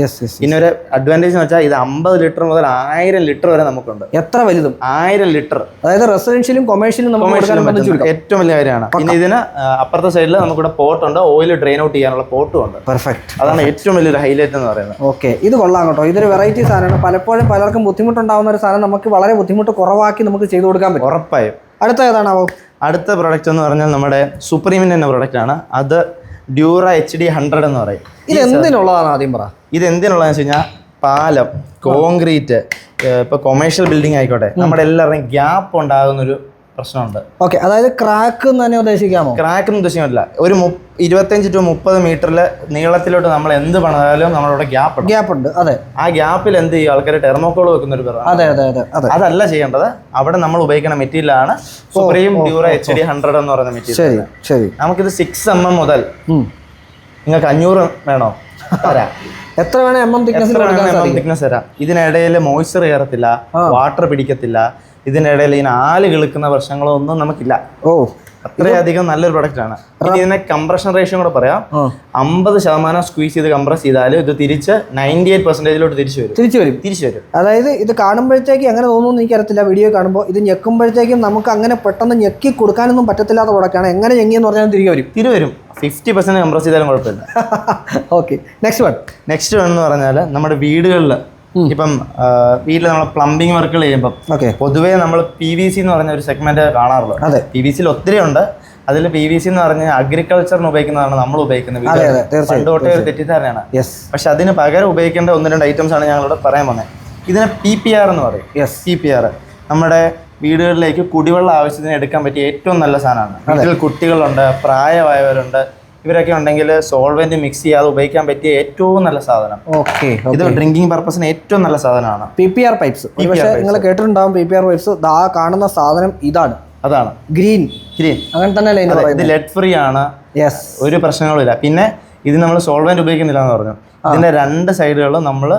ഇനൊരു അഡ്വാന്റേജ് എന്ന് വെച്ചാൽ ഇത് അമ്പത് ലിറ്റർ മുതൽ ആയിരം ലിറ്റർ വരെ നമുക്കുണ്ട്. എത്ര വലുതും? ആയിരം ലിറ്റർ അതായത് റെസിഡൻഷ്യലും കൊമേഴ്ഷ്യലും നമുക്ക് ഏറ്റവും വലിയ കാര്യമാണ്. പിന്നെ ഇതിന് അപ്പുറത്തെ സൈഡിൽ നമുക്കിവിടെ പോട്ടുണ്ട് ഓയിൽ ഡ്രെയിൻ ഔട്ട് ചെയ്യാനുള്ള പോർട്ടും ഉണ്ട്. പെർഫെക്റ്റ് അതാണ് ഏറ്റവും വലിയൊരു ഹൈലൈറ്റ് എന്ന് പറയുന്നത്. ഓക്കെ ഇത് കൊള്ളാം കേട്ടോ. ഇതൊരു വെറൈറ്റി സാധനമാണ്. പലപ്പോഴും പലർക്കും ബുദ്ധിമുട്ടുണ്ടാകുന്ന ഒരു സാധനം നമുക്ക് വളരെ ബുദ്ധിമുട്ട് കുറവാക്കി നമുക്ക് ചെയ്തു കൊടുക്കാൻ പറ്റും. ഉറപ്പായും. അടുത്ത ഏതാണാവോ? അടുത്ത പ്രൊഡക്റ്റ് എന്ന് പറഞ്ഞാൽ നമ്മുടെ സുപ്രീമിന്റെ തന്നെ പ്രൊഡക്റ്റ് ആണ്. അത് ഡ്യൂറ എച്ച് ഡി ഹൺഡ്രഡ് എന്ന് പറയും. ഇത് എന്തിനുള്ളതാണ് ആദ്യം പറ. ഇത് എന്തിനുള്ളതെന്ന് വെച്ച് കഴിഞ്ഞാൽ പാലം കോൺക്രീറ്റ് ഇപ്പോൾ കൊമേഴ്ഷ്യൽ ബിൽഡിംഗ് ആയിക്കോട്ടെ. നമ്മുടെ എല്ലാവരുടെയും ഗ്യാപ്പ് ഉണ്ടാകുന്ന ഒരു പ്രശ്നമുണ്ട്. ഓക്കെ അതായത് ക്രാക്ക് എന്ന് തന്നെ ഉദ്ദേശിക്കാമോ? ക്രാക്ക് എന്ന് ഉദ്ദേശിക്കുന്നില്ല ഒരു ഇരുപത്തഞ്ച് ടു മുപ്പത് മീറ്ററിൽ നീളത്തിലോട്ട് നമ്മൾ എന്ത് പണിതാലും നമ്മളിവിടെ ഗ്യാപ്പ് ഗ്യാപ്പ് ഉണ്ട്. അതെ. ആ ഗ്യാപ്പിൽ എന്ത് ചെയ്യും? ആൾക്കാർ ടെർമോക്കോൾ വെക്കുന്ന ഒരു അതെ അതെ അതെ അതെ. അതല്ല ചെയ്യേണ്ടത്. അവിടെ നമ്മൾ ഉപയോഗിക്കുന്ന മെറ്റീരിയലാണ് Supreme Dura H D hundred എന്ന് പറയുന്ന മെറ്റീരിയൽ. ശരി ശരി. നമുക്കിത് സിക്സ് എം എം മുതൽ നിങ്ങൾക്ക് അഞ്ഞൂറ് വേണോ? തരാം. എത്ര വേണം എം എം തിക്നെസ് തരാം. ഇതിനിടയിൽ മോയ്സ്ചർ കയറത്തില്ല വാട്ടർ പിടിക്കത്തില്ല ഇതിനിടയിൽ ഇതിന് ആൽ കിളുക്കുന്ന പ്രശ്നങ്ങളോ ഒന്നും നമുക്കില്ല. ഓ അത്രയധികം നല്ലൊരു പ്രൊഡക്റ്റ് ആണ് ഇനി ഇതിനെ കംപ്രഷൻ റേഷ്യോ കൂടെ പറയാം. അമ്പത് ശതമാനം സ്ക്വീസ് ചെയ്ത് കംപ്രസ് ചെയ്താലും ഇത് തിരിച്ച് നയന്റി എയ്റ്റ് പെർസെന്റേജിലോട്ട് തിരിച്ചു വരും. തിരിച്ചു വരും. തിരിച്ചു വരും. അതായത് ഇത് കാണുമ്പോഴത്തേക്ക് എങ്ങനെ തോന്നുന്നു എനിക്കറിയത്തില്ല വീഡിയോ കാണുമ്പോൾ ഇത് ഞെക്കുമ്പോഴത്തേക്കും നമുക്ക് അങ്ങനെ പെട്ടെന്ന് ഞെക്കി കൊടുക്കാനൊന്നും പറ്റത്തില്ലാത്ത പ്രൊഡക്റ്റാണ് എങ്ങനെ ഞെങ്ങിയെന്ന് പറഞ്ഞാൽ തിരികെ വരും. തിരി വരും. ഫിഫ്റ്റി പെർസെന്റ് കംപ്രസ് ചെയ്താലും കുഴപ്പമില്ല. Okay next one next one എന്ന് പറഞ്ഞാൽ നമ്മുടെ വീടുകളിൽ ഇപ്പം വീട്ടിൽ നമ്മൾ പ്ലംബിംഗ് വർക്കുകൾ ചെയ്യുമ്പോൾ ഓക്കെ. പൊതുവേ നമ്മൾ പി വി സി എന്ന് പറഞ്ഞ ഒരു സെഗ്മെന്റ് കാണാറുള്ളൂ. അതെ. പി വി സിയിൽ ഒത്തിരി ഉണ്ട്. അതിൽ പി വി സി എന്ന് പറഞ്ഞ അഗ്രികൾച്ചറിന് ഉപയോഗിക്കുന്നതാണ് നമ്മൾ ഉപയോഗിക്കുന്നത് അതെ, അതെ, തീർച്ചയായും, പണ്ട് തൊട്ടേ ഒരു തെറ്റിദ്ധാരണയാണ്. പക്ഷെ അതിന് പകരം ഉപയോഗിക്കേണ്ട ഒന്ന് രണ്ട് ഐറ്റംസ് ആണ് ഞങ്ങളിവിടെ പറയാൻ വന്നത് ഇതിനെ പി പി ആർ എന്ന് പറയും. യെസ് പി പി ആർ നമ്മുടെ വീടുകളിലേക്ക് കുടിവെള്ള ആവശ്യത്തിന് എടുക്കാൻ പറ്റിയ ഏറ്റവും നല്ല സാധനമാണ്. വീട്ടിൽ കുട്ടികളുണ്ട് പ്രായമായവരുണ്ട്. ഇവരൊക്കെ ഉണ്ടെങ്കിൽ സോൾവെന്റ് മിക്സ് ചെയ്യാതെ ഉപയോഗിക്കാൻ പറ്റിയ ഏറ്റവും നല്ല സാധനം. ഓക്കെ ഇത് ഡ്രിങ്കിങ് പർപ്പസിന് ഏറ്റവും നല്ല സാധനമാണ്. പി പി ആർ പൈപ്സ് പക്ഷേ നിങ്ങൾ കേട്ടിട്ടുണ്ടാവും പി പി ആർ പൈപ്സ് ദാ കാണുന്ന സാധനം ഇതാണ്. അതാണ്. ഗ്രീൻ ഗ്രീൻ അങ്ങനെ തന്നെ അല്ലേ ഇത് ലെഡ് ഫ്രീ ആണ്. യെസ് ഒരു പ്രശ്നങ്ങളുമില്ല പിന്നെ ഇത് നമ്മൾ സോൾവെന്റ് ഉപയോഗിക്കുന്നില്ല എന്ന് പറഞ്ഞു. ഇതിന്റെ രണ്ട് സൈഡുകളും നമ്മൾ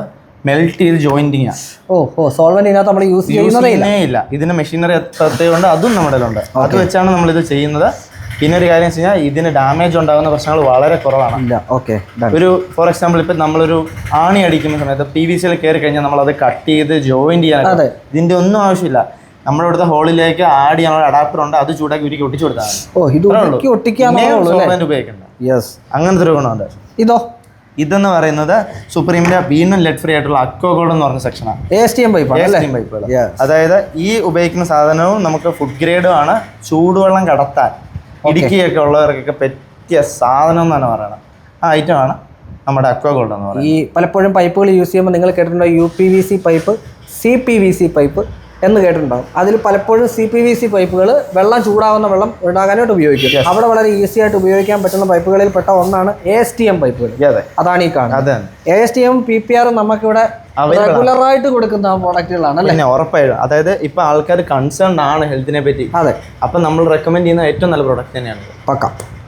മെൽറ്റ് ചെയ്ത് ജോയിന്റിങ് ആണ് ഓ ഓ സോൾവെന്റ് ഇതിനകത്ത് നമ്മൾ യൂസ് ചെയ്യുന്നതേ ഇല്ല. ഇതിന് മെഷീനറി എത്രയുണ്ട് അതും നമ്മുടെ ഉണ്ട് അത് വെച്ചാണ് നമ്മൾ ഇത് ചെയ്യുന്നത്. പിന്നെ ഒരു കാര്യം വെച്ച് കഴിഞ്ഞാൽ ഇതിന് ഡാമേജ് ഉണ്ടാകുന്ന പ്രശ്നങ്ങൾ വളരെ കുറവാണ്. ഇല്ല ഓക്കെ ഒരു ഫോർ എക്സാമ്പിൾ ഇപ്പം നമ്മളൊരു ആണി അടിക്കുന്ന സമയത്ത് പി വി സിയിൽ കയറി കഴിഞ്ഞാൽ നമ്മൾ അത് കട്ട് ചെയ്ത് ജോയിൻ ചെയ്യാൻ. ഇതിന്റെ ഒന്നും ആവശ്യമില്ല. നമ്മുടെ ഇവിടുത്തെ ഹോളിലേക്ക് ആഡ് ചെയ്യാനുള്ള അഡാപ്റ്റർ ഉണ്ട് അത് ചൂടാക്കി ഉരുക്കി ഒട്ടിച്ചു കൊടുത്താൽ ഓ ഇത് ഉപയോഗിക്കണ്ട. യെസ് അങ്ങനത്തെ ഒരു ഗുണമുണ്ട്. ഇതോ? ഇതെന്ന് പറയുന്നത് സുപ്രീമിന്റെ വീണ്ടും ലെഡ് ഫ്രീ ആയിട്ടുള്ള അക്വ ഗോൾഡ് എന്ന് പറഞ്ഞ സെക്ഷനാണ്. അതായത് ഈ ഉപയോഗിക്കുന്ന സാധനവും നമുക്ക് ഫുഡ് ഗ്രേഡും ആണ് ചൂടുവെള്ളം കടത്താൻ. ഇടുക്കിയൊക്കെ ഉള്ളവർക്കൊക്കെ പറ്റിയ സാധനം എന്നാണ് പറയുന്നത് ആ ഐറ്റം ആണ് നമ്മുടെ അക്വാ ഗോൾഡ് എന്ന് പറയുന്നത്. ഈ പലപ്പോഴും പൈപ്പുകൾ യൂസ് ചെയ്യുമ്പോൾ നിങ്ങൾ കേട്ടിട്ടുണ്ടോ? U P V C pipe C P V C pipe എന്ന് കേട്ടിട്ടുണ്ടാവും. അതിൽ പലപ്പോഴും സി പി വി സി പൈപ്പുകൾ വെള്ളം ചൂടാവുന്ന വെള്ളം ഉണ്ടാകാനായിട്ട് ഉപയോഗിക്കും. അവിടെ വളരെ ഈസി ആയിട്ട് ഉപയോഗിക്കാൻ പറ്റുന്ന പൈപ്പുകളിൽ പെട്ട ഒന്നാണ് എ എസ് ടി എം പൈപ്പുകൾ. അതെ. അതാണ് ഈ കാണുന്നത്. A S T M P P R നമുക്കിവിടെ റെഗുലറായിട്ട്. കൊടുക്കുന്ന പ്രോഡക്റ്റുകളാണ് അല്ലേ? ഉറപ്പായിട്ടും അതായത് ഇപ്പൊ ആൾക്കാർ കൺസേൺ ആണ് ഹെൽത്തിനെ പറ്റി. അതെ. അപ്പൊ നമ്മൾ റെക്കമെൻഡ് ചെയ്യുന്ന ഏറ്റവും നല്ല പ്രോഡക്റ്റ് തന്നെയാണ്. പക്ക.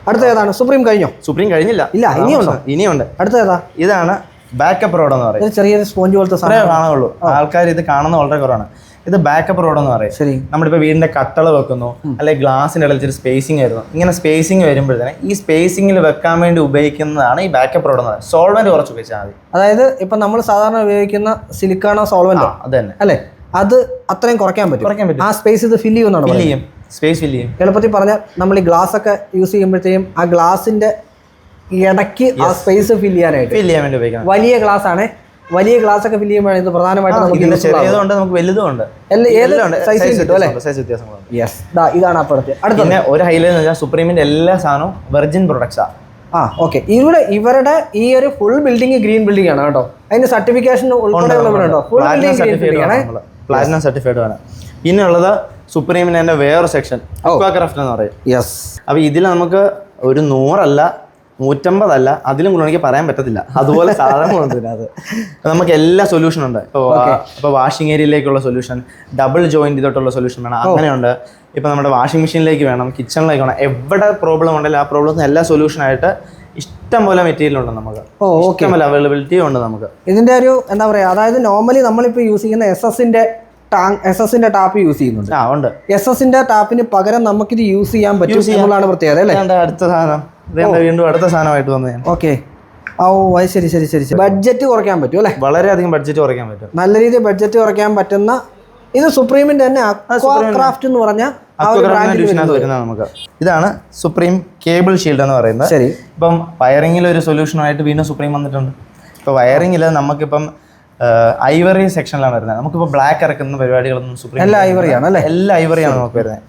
അടുത്ത ഏതാണ്? സുപ്രീം കഴിഞ്ഞോ? സുപ്രീം കഴിഞ്ഞില്ല. ഇല്ല, ഇനിയുണ്ട്? ഇനിയുണ്ട്. അടുത്ത ഏതാ? ഇതാണ് ബാക്കപ്പ് റോഡ് എന്ന് പറയുന്നത്. ചെറിയ ചെറിയൊരു സ്പോഞ്ച് പോലത്തെ സാധനം കാണുള്ളൂ ആൾക്കാർ ഇത് കാണുന്ന വളരെ കുറവാണ്. ഇത് ബാക്കപ്പ് റോഡ് എന്ന് പറയും. ശരി. നമ്മളിപ്പോൾ വീടിന്റെ കട്ടള വെക്കുന്നു അല്ലെങ്കിൽ ഗ്ലാസിന്റെ ഇടയിൽ ഒരു സ്പേസിംഗ് ആയിരുന്നു. ഇങ്ങനെ സ്പേസിംഗ് വരുമ്പോഴത്തേന് ഈ സ്പേസിംഗിൽ വെക്കാൻ വേണ്ടി ഉപയോഗിക്കുന്നതാണ് ഈ ബാക്കപ്പ് റോഡ് എന്ന് പറയുന്നത്. സോൾവെന്റ് കുറച്ച് ഉപയോഗിച്ചാൽ മതി. അതായത് ഇപ്പൊ നമ്മൾ സാധാരണ ഉപയോഗിക്കുന്ന സിലിക്കാണോ സോൾവെന്റോ അത് തന്നെ. അല്ലേ? അത് അത്രയും കുറയ്ക്കാൻ പറ്റും. കുറയ്ക്കാൻ പറ്റും. ആ സ്പേസ് ഇത് ഫില്ല് ചെയ്യുന്നതാണ് ഫില്ല് ചെയ്യും. സ്പേസ് ഫില്ല് ചെയ്യും. എളുപ്പത്തിൽ പറഞ്ഞാൽ നമ്മൾ ഈ ഗ്ലാസ് ഒക്കെ യൂസ് ചെയ്യുമ്പോഴത്തേക്കും ആ ഗ്ലാസിന്റെ ഇടയ്ക്ക് ആ സ്പേസ് ഫില്ല് ചെയ്യാനായിട്ട് ഫില്ല് ചെയ്യാൻ വേണ്ടി ഉപയോഗിക്കാം വലിയ ഗ്ലാസ് ആണ്. വലിയ ക്ലാസ് ഒക്കെ ഫില്ല് ചെയ്യുമ്പോഴാണ് ഇത് പ്രധാനമായിട്ടും നമുക്ക് ചെറിയതുണ്ട് നമുക്ക് എല്ലാം ഉണ്ട്. കിട്ടും അല്ലേ? സൈസ് വ്യത്യാസങ്ങളുണ്ട് യെസ് ഇതാണ് അപ്പുറത്ത്. അടുത്ത പിന്നെ ഒരു ഹൈലൈറ്റ് വെച്ചാൽ സുപ്രീമിന്റെ എല്ലാ സാധനവും വെർജിൻ പ്രൊഡക്ട്സാ ആ. ഓക്കെ ഇവിടെ ഇവരുടെ ഈ ഒരു ഫുൾ ബിൽഡിംഗ് ഗ്രീൻ ബിൽഡിംഗ് ആണ് കേട്ടോ. അതിന്റെ certification full platinum building green building ആണ്. പ്ലാറ്റിനം സർട്ടിഫൈഡ് ആണ്. പിന്നെ ഉള്ളത് സുപ്രീമിന്റെ വേറൊരു വേറെ സെക്ഷൻ അക്വാക്രാഫ്റ്റ് എന്ന് പറയും. യെസ് അപ്പൊ ഇതിൽ നമുക്ക് ഒരു നൂറല്ല നൂറ്റമ്പതല്ല അതിലും കൂടുതൽ എനിക്ക് പറയാൻ പറ്റത്തില്ല. അതുപോലെ സാധനങ്ങളുണ്ട് (laughs) ഇതിനകത്ത് നമുക്ക് എല്ലാ സൊല്യൂഷൻ ഉണ്ട്. ഇപ്പോൾ ഇപ്പോൾ വാഷിംഗ് ഏരിയയിലേക്കുള്ള സൊല്യൂഷൻ ഡബിൾ ജോയിന്റ് തൊട്ടുള്ള സൊല്യൂഷൻ വേണം. അങ്ങനെയുണ്ട്. ഇപ്പോൾ നമ്മുടെ വാഷിംഗ് മെഷീനിലേക്ക് വേണം കിച്ചണിലേക്ക് വേണം. എവിടെ പ്രോബ്ലം ഉണ്ടെങ്കിലും ആ പ്രോബ്ലത്തിന് എല്ലാ സൊല്യൂഷനായിട്ട് ഇഷ്ടം പോലെ മെറ്റീരിയൽ ഉണ്ട് നമുക്ക്. ഓ ഇഷ്ടം പോലെ അവൈലബിലിറ്റി ഉണ്ട് നമുക്ക്. ഇതിന്റെ ഒരു എന്താ പറയാ അതായത് നോർമലി നമ്മളിപ്പോൾ യൂസ് ചെയ്യുന്ന എസ് എസിന്റെ ടാങ് എസ് എസിന്റെ ടാപ്പ് യൂസ് ചെയ്യുന്നുണ്ട്. ആ ഉണ്ട്. എസ് എസിന്റെ ടാപ്പിന് പകരം നമുക്കിത് യൂസ് ചെയ്യാൻ പറ്റും എന്നുള്ളതാണ് പ്രത്യേകത അല്ലേ? അടുത്ത സാധനം. വീണ്ടും അടുത്ത സാധനമായിട്ട് വന്നു ഞാൻ. ഓക്കെ. ഓ അത് ശരി ശരി ശരി ശരി. ബഡ്ജറ്റ് കുറയ്ക്കാൻ പറ്റും അല്ലേ? വളരെയധികം ബഡ്ജറ്റ് കുറയ്ക്കാൻ പറ്റും. നല്ല രീതിയിൽ ബഡ്ജറ്റ് കുറയ്ക്കാൻ പറ്റുന്ന ഇത് സുപ്രീമിന്റെ തന്നെ ക്രാഫ്റ്റ് എന്ന് പറഞ്ഞ നമുക്ക്. ഇതാണ് സുപ്രീം കേബിൾ ഷീൽഡ് എന്ന് പറയുന്നത്. ശരി. ഇപ്പം വയറിംഗിൽ ഒരു സൊല്യൂഷനായിട്ട് വീണ്ടും സുപ്രീം വന്നിട്ടുണ്ട്. ഇപ്പോൾ വയറിംഗിൽ നമുക്കിപ്പം ഐവറി സെക്ഷനിലാണ് വരുന്നത്. നമുക്കിപ്പോൾ ബ്ലാക്ക് ഇറക്കുന്ന പരിപാടികളൊന്നും സുപ്രീം എല്ലാ ഐവറിയാണ് അല്ലേ? എല്ലാം ഐവറിയാണ് നമുക്ക് വരുന്നത്.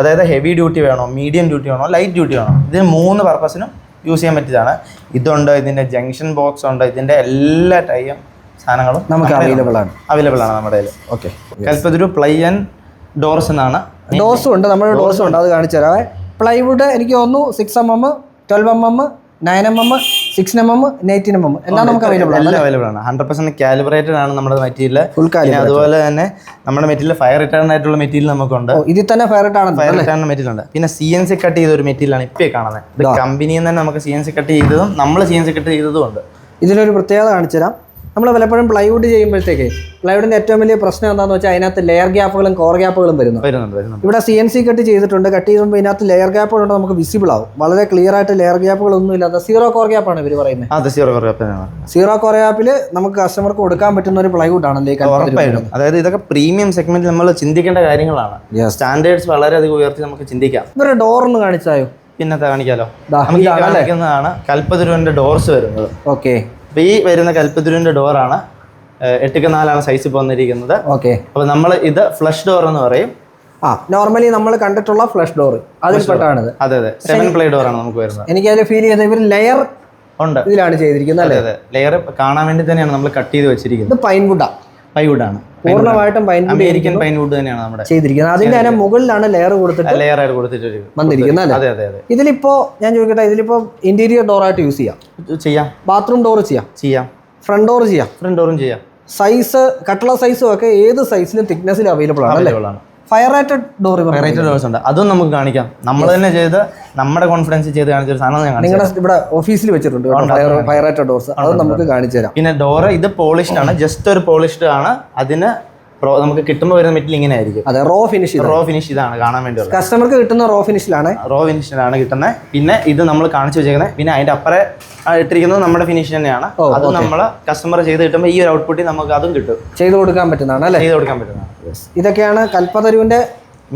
അതായത് ഹെവി ഡ്യൂട്ടി വേണോ മീഡിയം ഡ്യൂട്ടി വേണോ ലൈറ്റ് ഡ്യൂട്ടി വേണോ ഇതിന് മൂന്ന് പർപ്പസിനും യൂസ് ചെയ്യാൻ പറ്റിയതാണ്. ഇതുണ്ട് ഇതിന്റെ ജംഗ്ഷൻ ബോക്സ് ഉണ്ട് ഇതിന്റെ എല്ലാ ടൈം സാധനങ്ങളും നമുക്ക് അവൈലബിൾ ആണ്. അവൈലബിൾ ആണ് നമ്മുടെ കയ്യിൽ okay Kalpatharu ply and doors എന്നാണ്. ഡോർസും ഉണ്ട് നമ്മുടെ ഡോർസും ഉണ്ട് അത് കാണിച്ചു തരാം. പ്ലൈവുഡ് എനിക്ക് തോന്നുന്നു six M M twelve M M nine M M six M M eighteen M M എല്ലാം നമുക്ക് അവൈലബിൾ ആണ് എല്ലാം അവൈലബിൾ ആണ്. ഹൺഡ്രഡ് പെർസെന്റ് കാലിബ്രേറ്റഡ് ആണ് നമ്മുടെ മെറ്റീരിയൽ ഫുൾ അതുപോലെ തന്നെ നമ്മുടെ മെറ്റീരിയൽ ഫയർ റിട്ടേൺ ആയിട്ടുള്ള മെറ്റീരിയൽ നമുക്കുണ്ട്. ഇതിൽ തന്നെ fire return fire return material ഉണ്ട്. പിന്നെ സി എൻ സി കട്ട് ചെയ്ത ഒരു മെറ്റീരിയൽ ആണ് ഇപ്പോൾ കാണുന്നത്. കമ്പനിയിൽ നിന്ന് തന്നെ നമുക്ക് സി എൻ സി കട്ട് ചെയ്തതും നമ്മൾ സി എൻ സി കട്ട് ചെയ്തതും ഉണ്ട്. ഇതിനൊരു പ്രത്യേകത കാണിച്ചു തരാം നമ്മൾ പലപ്പോഴും പ്ലൈവുഡ് ചെയ്യുമ്പോഴത്തേക്ക് പ്ലൈവുഡിന്റെ ഏറ്റവും വലിയ പ്രശ്നം എന്താണെന്ന് വെച്ചാൽ അതിനകത്ത് ലെയർ ഗ്യാപ്പുകളും കോർ ഗ്യാപ്പുകളും വരുന്നു. ഇവിടെ സി എൻ സി കട്ട് ചെയ്തിട്ടുണ്ട്. കട്ട് ചെയ്യുമ്പോൾ ഇതിനകത്ത് ലെയർ ഗ്യാപ്പുകൾ ഉണ്ട് നമുക്ക് വിസിബിൾ ആവും. വളരെ ക്ലിയർ ആയിട്ട് ലെയർ ഗ്യാപ്പുകൾ ഒന്നും ഇല്ലാത്ത സീറോ കോർ ഗ്യാപ്പാണ് ഇവർ പറയുന്നത് സീറോ കോർ ഗ്യാപ്പിൽ നമുക്ക് കസ്റ്റമർക്ക് കൊടുക്കാൻ പറ്റുന്ന ഒരു പ്ലൈവുഡ് ഉറപ്പായിട്ടും അതായത് ഇതൊക്കെ പ്രീമിയം സെഗ്മെന്റിൽ നമ്മൾ ചിന്തിക്കേണ്ട കാര്യങ്ങളാണ്. സ്റ്റാൻഡേർഡ്സ് വളരെയധികം ഉയർത്തി നമുക്ക് ചിന്തിക്കാം. ഇവരുടെ ഡോർ ഒന്ന് കാണിച്ചായോ? പിന്നത്തെ കാണിക്കാലോ? നമുക്ക് കാണിക്കുന്നതാണ് കൽപ്പതിരുവിന്റെ ഡോർസ് വരുന്നത്. ഓക്കെ അപ്പൊ ഈ വരുന്ന കൽപ്പതിരുവിന്റെ ഡോറാണ് എട്ടുക്ക് നാലാണ് സൈസ് വന്നിരിക്കുന്നത്. ഓക്കെ. അപ്പോൾ നമ്മൾ ഇത് ഫ്ലഷ് ഡോർ എന്ന് പറയും. ആ നോർമലി നമ്മൾ കണ്ടിട്ടുള്ള ഫ്ലഷ് ഡോർ അതിൽപ്പെട്ടാണിത് അതെ അതെ. സെവൻ പ്ലേ ഡോർ ആണ് നമുക്ക് വരുന്നത്. എനിക്ക് അതിൽ ഫീൽ ചെയ്ത ഇവർ ലെയർ ഉണ്ട്. ഇതിലാണ് ചെയ്തിരിക്കുന്നത് അതെ അല്ലേ? ലെയർ കാണാൻ വേണ്ടി തന്നെയാണ് നമ്മൾ കട്ട് ചെയ്ത് വെച്ചിരിക്കുന്നത്. ഇത് പൈൻ വുഡാ പൈവുഡ് ആണ്. പൂർണമായിട്ടും അമേരിക്കൻ പൈൻവുഡ് തന്നെയാണ് നമ്മുടെ ചെയ്തിരിക്കുന്നത്. അതിന്റെ തന്നെ മുകളിലാണ് ലെയർ കൊടുത്തിട്ട് ലെയർ ആയിട്ട് കൊടുത്തിട്ട് വന്നിരിക്കുന്നത് അതെ അതെ അതെ. ഇതിലിപ്പോ ഞാൻ ചോദിക്കട്ടെ ഇതിലിപ്പോ ഇന്റീരിയർ ഡോർ ആയിട്ട് യൂസ് ചെയ്യാം. ചെയ്യാം. ബാത്റൂം ഡോർ ചെയ്യാം. ചെയ്യാം. ഫ്രണ്ട് ഡോർ ചെയ്യാം. ഫ്രണ്ട് ഡോറും ചെയ്യാം. സൈസ് കട്ടള സൈസും ഒക്കെ ഏത് സൈസിലും തിക്നെസ്സിൽ അവൈലബിൾ ആണ് അവൈലബിൾ ആണ്. Fire rated door variety doors ഉണ്ട്. അതും നമുക്ക് കാണിക്കാം. നമ്മൾ തന്നെ ചെയ്ത് നമ്മുടെ കോൺഫിഡൻസ് ചെയ്ത് കാണിച്ചൊരു സാധനം ഞാൻ നിങ്ങളുടെ ഇവിടെ ഓഫീസിൽ വെച്ചിട്ടുണ്ട് ഫയർ റേറ്റഡ് ഡോർസ്. അത് നമുക്ക് കാണിച്ചു തരാം. പിന്നെ ഡോറ് ഇത് പോളിഷ്ഡ് ആണ്. ജസ്റ്റ് ഒരു പോളിഷ്ഡ് ആണ്. അതിന് നമുക്ക് കിട്ടുമ്പോൾ വരുന്ന മെറ്റിൽ ഇങ്ങനെ ആയിരിക്കും. അതെ റോ ഫിനിഷ് റോ ഫിനിഷ് ഇതാണ് കാണാൻ വേണ്ടി കസ്റ്റമർക്ക് കിട്ടുന്ന റോ ഫിനിഷിലാണ് റോ ഫിനിഷിലാണ് കിട്ടുന്നത് പിന്നെ ഇത് നമ്മൾ കാണിച്ചു വെച്ചേക്കുന്നത് പിന്നെ അതിന്റെ അപ്പറെ ഇട്ടിരിക്കുന്നത് നമ്മുടെ ഫിനിഷ് തന്നെയാണ്. അത് നമ്മൾ കസ്റ്റമർ ചെയ്ത് കിട്ടുമ്പോൾ ഈ ഒരു ഔട്ട്പുട്ടിൽ നമുക്ക് അതും കിട്ടും. ചെയ്ത് കൊടുക്കാൻ പറ്റുന്നതാണ് അല്ലേ? ചെയ്ത് കൊടുക്കാൻ പറ്റുന്നതാണ്. ഇതൊക്കെയാണ് കൽപ്പതരുവിന്റെ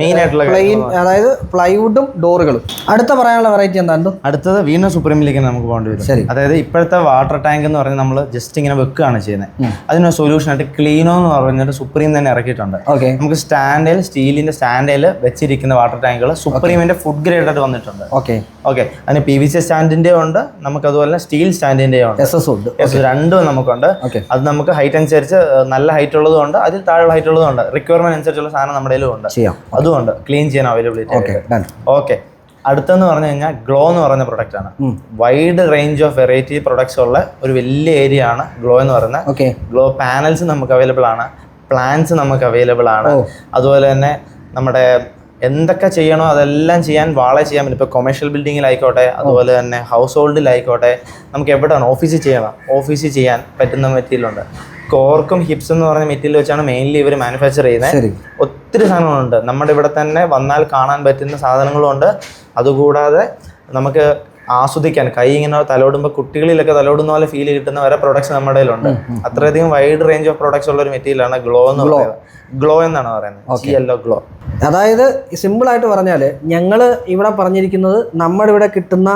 മെയിൻ ആയിട്ടുള്ള പ്ലെയിൻ അതായത് പ്ലൈവുഡും ഡോറുകളും അടുത്ത പറയാനുള്ള വെറൈറ്റി എന്താണ് അടുത്തത് വീണ്ടും സുപ്രീമിലേക്ക് നമുക്ക് പോകേണ്ടി വരും. ശരി. അതായത് ഇപ്പോഴത്തെ വാട്ടർ ടാങ്ക് എന്ന് പറഞ്ഞാൽ നമ്മൾ ജസ്റ്റ് ഇങ്ങനെ വെക്കുകയാണ് ചെയ്യുന്നത്. അതിനൊരു സൊല്യൂഷൻ ആയിട്ട് ക്ലീനോ എന്ന് പറഞ്ഞിട്ട് സുപ്രീം തന്നെ ഇറക്കിയിട്ടുണ്ട്. ഓക്കെ നമുക്ക് സ്റ്റാൻഡിൽ സ്റ്റീലിന്റെ സ്റ്റാൻഡിൽ വെച്ചിരിക്കുന്ന വാട്ടർ ടാങ്കുകൾ സുപ്രീമിന്റെ ഫുഡ് ഗ്രേഡ് ആയിട്ട് വന്നിട്ടുണ്ട്. ഓക്കെ ഓക്കെ അതിന് പി വി സി സ്റ്റാൻഡിന്റെ ഉണ്ട് നമുക്ക് അതുപോലെ സ്റ്റീൽ സ്റ്റാൻഡിന്റെ ഉണ്ട്. എസ് എസ് ഉണ്ട്. രണ്ടും നമുക്കുണ്ട്. അത് നമുക്ക് ഹൈറ്റ് അനുസരിച്ച് നല്ല ഹൈറ്റ് ഉള്ളതുകൊണ്ട് അതിൽ താഴെയുള്ള ഹൈറ്റ് ഉള്ളതുകൊണ്ട് റിക്വയർമെന്റ് അനുസരിച്ചുള്ള സാധനം നമ്മുടെ ഉണ്ട്. ഉണ്ട് ചെയ്യാം അതും ഉണ്ട് ക്ലീൻ ചെയ്യാൻ അവൈലബിലിറ്റി ഓക്കെ അടുത്തെന്ന് പറഞ്ഞു കഴിഞ്ഞാൽ ഗ്ലോ എന്ന് പറയുന്ന പ്രൊഡക്റ്റ് ആണ്. Wide range of variety products ഉള്ള ഒരു വലിയ ഏരിയ ആണ് ഗ്ലോ എന്ന് പറയുന്നത്. ഓക്കെ ഗ്ലോ പാനൽസ് നമുക്ക് അവൈലബിൾ ആണ്. പ്ലാൻസ് നമുക്ക് അവൈലബിൾ ആണ്. അതുപോലെ തന്നെ നമ്മുടെ എന്തൊക്കെ ചെയ്യണോ അതെല്ലാം ചെയ്യാൻ വാളെ ചെയ്യാൻ പറ്റും. ഇപ്പോൾ കൊമേഴ്ഷ്യൽ ബിൽഡിങ്ങിലായിക്കോട്ടെ അതുപോലെ തന്നെ ഹൗസ് ഹോൾഡിലായിക്കോട്ടെ നമുക്ക് എവിടെയാണ് ഓഫീസിൽ ചെയ്യണം. ഓഫീസിൽ ചെയ്യാൻ പറ്റുന്ന മെറ്റീരിയലുണ്ട് കോർക്കും ഹിപ്സ് എന്ന് പറഞ്ഞ മെറ്റീരിയൽ വെച്ചാണ് മെയിൻലി ഇവർ മാനുഫാക്ചർ ചെയ്യുന്നത്. ഒത്തിരി സാധനങ്ങളുണ്ട്. നമ്മുടെ ഇവിടെ തന്നെ വന്നാൽ കാണാൻ പറ്റുന്ന സാധനങ്ങളുണ്ട് അതുകൂടാതെ നമുക്ക് ആസ്വദിക്കാൻ കൈ ഇങ്ങനെ തലോടുമ്പോൾ കുട്ടികളിലൊക്കെ തലോടുന്ന പോലെ ഫീൽ കിട്ടുന്ന വരെ പ്രൊഡക്ട്സ് നമ്മുടെ കയ്യിലുണ്ട്. അത്രയധികം വൈഡ് റേഞ്ച് ഓഫ് പ്രൊഡക്ട്സ് ഉള്ള ഒരു മെറ്റീരിയലാണ് ഗ്ലോ എന്ന് പറയുന്നത്. ഗ്ലോ എന്നാണ് പറയുന്നത്. യെല്ലോ ഗ്ലോ അതായത് സിമ്പിൾ ആയിട്ട് പറഞ്ഞാൽ ഞങ്ങൾ ഇവിടെ പറഞ്ഞിരിക്കുന്നത് നമ്മുടെ ഇവിടെ കിട്ടുന്ന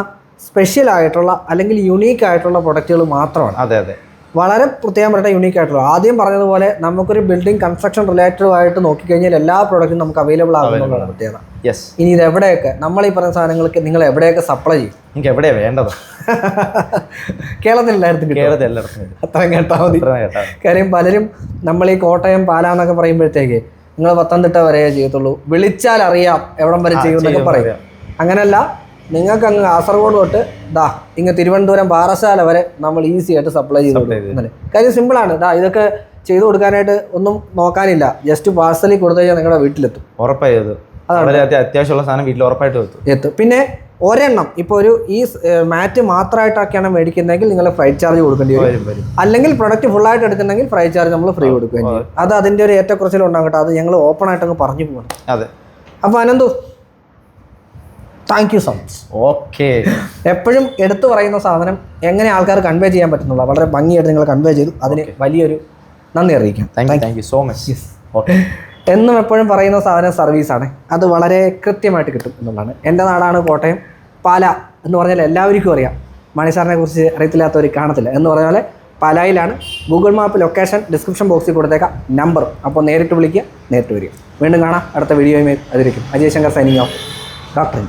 സ്പെഷ്യൽ ആയിട്ടുള്ള അല്ലെങ്കിൽ യുണീക്ക് ആയിട്ടുള്ള പ്രൊഡക്റ്റുകൾ മാത്രമാണ്. അതെ അതെ. വളരെ പ്രത്യേകം പറയട്ടെ യുണീക്ക് ആയിട്ടുള്ള. ആദ്യം പറഞ്ഞതുപോലെ നമുക്കൊരു ബിൽഡിംഗ് കൺസ്ട്രക്ഷൻ റിലേറ്റഡ് ആയിട്ട് നോക്കിക്കഴിഞ്ഞാൽ എല്ലാ പ്രോഡക്റ്റും നമുക്ക് അവൈലബിൾ ആകുന്നുള്ളതാണ് പ്രത്യേകത. യെസ് ഇനി ഇത് എവിടെയൊക്കെ? നമ്മൾ ഈ പറഞ്ഞ സാധനങ്ങൾക്ക് നിങ്ങൾ എവിടെയൊക്കെ സപ്ലൈ ചെയ്യും? നിങ്ങൾക്ക് എവിടെയാ വേണ്ടത്? (laughs) കേരളത്തിൽ എല്ലായിടത്തും കേരളത്തിൽ എല്ലായിടത്തും. അത്രയും കേട്ടാൽ മതി. കേട്ടാ മതി. കാര്യം പലരും നമ്മൾ ഈ കോട്ടയം പാലാന്നൊക്കെ പറയുമ്പോഴത്തേക്ക് നിങ്ങൾ പത്തനംതിട്ട വരെയേ ചെയ്യത്തുള്ളൂ. വിളിച്ചാൽ അറിയാം എവിടം വരെ ചെയ്യുമെന്നൊക്കെ ചെയ്യും, പറയും. അറിയാം. നിങ്ങൾക്ക് അങ്ങ് കാസർഗോഡ് തൊട്ട് ദാ ഇങ്ങ് തിരുവനന്തപുരം പാറശാല വരെ നമ്മൾ ഈസി ആയിട്ട് സപ്ലൈ ചെയ്ത് കൊടുക്കും? കാര്യം സിമ്പിളാണ് ദാ ഇതൊക്കെ ചെയ്തു കൊടുക്കാനായിട്ട് ഒന്നും നോക്കാനില്ല. ജസ്റ്റ് പാർസലിൽ കൊടുത്തു കഴിഞ്ഞാൽ നിങ്ങളുടെ വീട്ടിലെത്തും. ഉറപ്പായത് അത്യാവശ്യമുള്ള സാധനം വീട്ടിൽ ഉറപ്പായിട്ട് എത്തും. എത്തും. പിന്നെ ഒരെണ്ണം ഇപ്പോൾ ഒരു ഈ മാറ്റ് മാത്രമായിട്ടൊക്കെയാണ് മേടിക്കുന്നതെങ്കിൽ നിങ്ങൾ ഫ്രൈ ചാർജ് കൊടുക്കേണ്ടി വരും. അല്ലെങ്കിൽ പ്രൊഡക്റ്റ് ഫുൾ ആയിട്ട് എടുക്കുന്നെങ്കിൽ ഫ്രൈ ചാർജ് നമ്മൾ ഫ്രീ കൊടുക്കുകയും ചെയ്യും. അത് അതിന്റെ ഒരു ഏറ്റക്കുറച്ചിലുണ്ടാകട്ടെ. അത് ഞങ്ങൾ ഓപ്പൺ ആയിട്ട് അങ്ങ് പറഞ്ഞു പോകണം. അതെ. അപ്പോൾ Ananthu thank you so much okay എപ്പോഴും എടുത്തു പറയുന്ന സാധനം എങ്ങനെ ആൾക്കാർ കൺവേ ചെയ്യാൻ പറ്റുന്നുള്ള വളരെ ഭംഗിയായിട്ട് നിങ്ങൾ കൺവേ ചെയ്തു. അതിന് വലിയൊരു നന്ദി അറിയിക്കാം. Thank you thank you so much okay എന്നും എപ്പോഴും പറയുന്ന സാധനം സർവീസാണ് അത് വളരെ കൃത്യമായിട്ട് കിട്ടും എന്നുള്ളതാണ്. എന്റെ നാടാണ് കോട്ടയം. പാല എന്ന് പറഞ്ഞാൽ എല്ലാവർക്കും അറിയാം. മണി സാറിനെ കുറിച്ച് അറിയത്തില്ലാത്തവർ കാണത്തില്ല. എന്ന് പറഞ്ഞാൽ പാലായിലാണ്. ഗൂഗിൾ മാപ്പ് ലൊക്കേഷൻ ഡിസ്ക്രിപ്ഷൻ ബോക്സിൽ കൊടുത്തേക്കാം. നമ്പർ അപ്പോൾ നേരിട്ട് വിളിക്കുക നേരിട്ട് വരിക. വീണ്ടും കാണാം. അടുത്ത വീഡിയോയുമായി അതിരിക്കും. Ajay Shankar signing off doctor